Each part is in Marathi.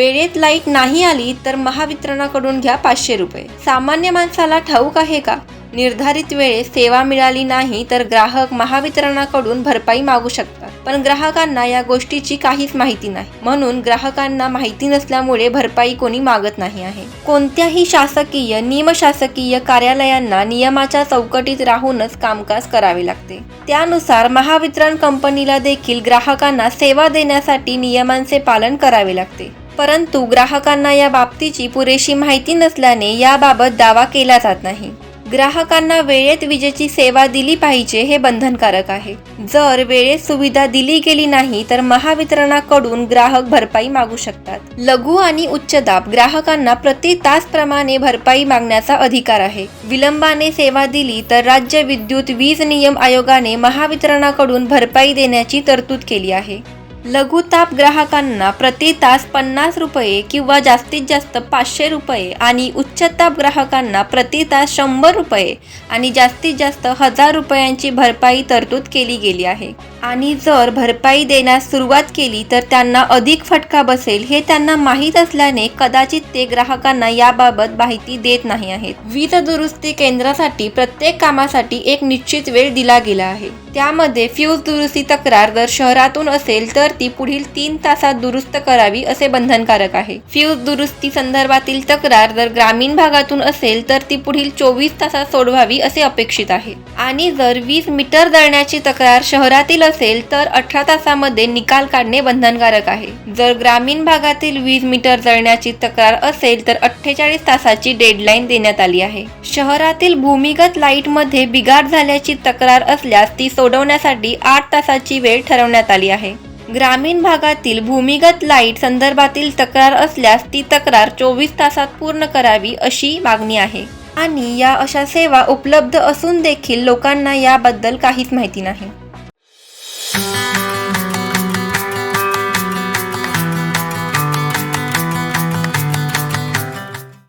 वेळेत लाइट नाही आली तर महावितरणाकडून घ्या पाचशे रुपये. सामान्य माणसाला ठाऊक आहे का? निर्धारित वेळेत सेवा मिळाली नाही तर ग्राहक महावितरणाकडून भरपाई मागू शकतात. पण ग्राहकांना या गोष्टीची काहीच माहिती नाही. म्हणून ग्राहकांना माहिती नसल्यामुळे भरपाई कोणी मागत नाही आहे. कोणत्याही शासकीय निमशासकीय कार्यालयांना नियमाच्या चौकटीत राहूनच कामकाज करावे लागते. त्यानुसार महावितरण कंपनीला देखील ग्राहकांना सेवा देण्यासाठी नियमांचे पालन करावे लागते. परंतु ग्राहकांना या बाबतीची पुरेशी माहिती नसल्याने याबाबत दावा केला जात नाही. ग्राहकांना वेळेत विजेची सेवा दिली पाहिजे हे बंधनकारक आहे. जर वेळेत सुविधा दिली गेली नाही तर महावितरणाकडून ग्राहक भरपाई मागू शकतात. लघु आणि उच्च दाब ग्राहकांना प्रति तास प्रमाणे भरपाई मागण्याचा अधिकार आहे. विलंबाने सेवा दिली तर राज्य विद्युत वीज नियम आयोगाने महावितरणाकडून भरपाई देण्याची तरतूद केली आहे. लघुताप ग्राहकांना प्रति तास पन्नास रुपये किंवा जास्तीत जास्त पाचशे रुपये आणि उच्चताप ग्राहकांना प्रति तास शंभर रुपये आणि जास्तीत जास्त हजार रुपयांची भरपाई तरतूद केली गेली आहे. आणि जर भरपाई देण्यास सुरुवात केली तर त्यांना अधिक फटका बसेल हे त्यांना माहीत असल्याने कदाचित ते ग्राहकांना याबाबत माहिती देत नाही आहेत. वीज दुरुस्ती केंद्रासाठी प्रत्येक कामासाठी एक निश्चित वेळ दिला गेला आहे. त्यामध्ये फ्यूज दुरुस्ती तक्रार जर शहरातून असेल तर ती पुढील तीन तासात दुरुस्त करावी असे बंधनकारक आहे. फ्यूज दुरुस्ती संदर्भातील तक्रार जर ग्रामीण भागातून असेल तर ती पुढील चोवीस तासात सोडवावी असे अपेक्षित आहे. आणि जर वीज मीटर जळण्याची तक्रार शहरातील असेल तर अठरा तासामध्ये निकाल काढणे बंधनकारक आहे. जर ग्रामीण भागातील वीज मीटर जळण्याची तक्रार असेल तर अठ्ठेचाळीस तासाची डेडलाईन देण्यात आली आहे. शहरातील भूमिगत लाईटमध्ये बिघाड झाल्याची तक्रार असल्यास ती सोडवण्यासाठी आठ तासाची वेळ ठरवण्यात आली आहे. ग्रामीण भागातील भूमिगत लाइट संदर्भातील तक्रार असल्यास ती तक्रार चोवीस तासात पूर्ण करावी अशी मागणी आहे. आणि या अशा सेवा उपलब्ध असून देखील लोकांना याबद्दल काहीच माहिती नाही.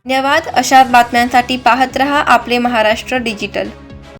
धन्यवाद. अशाच बातम्यांसाठी पाहत रहा आपले महाराष्ट्र डिजिटल.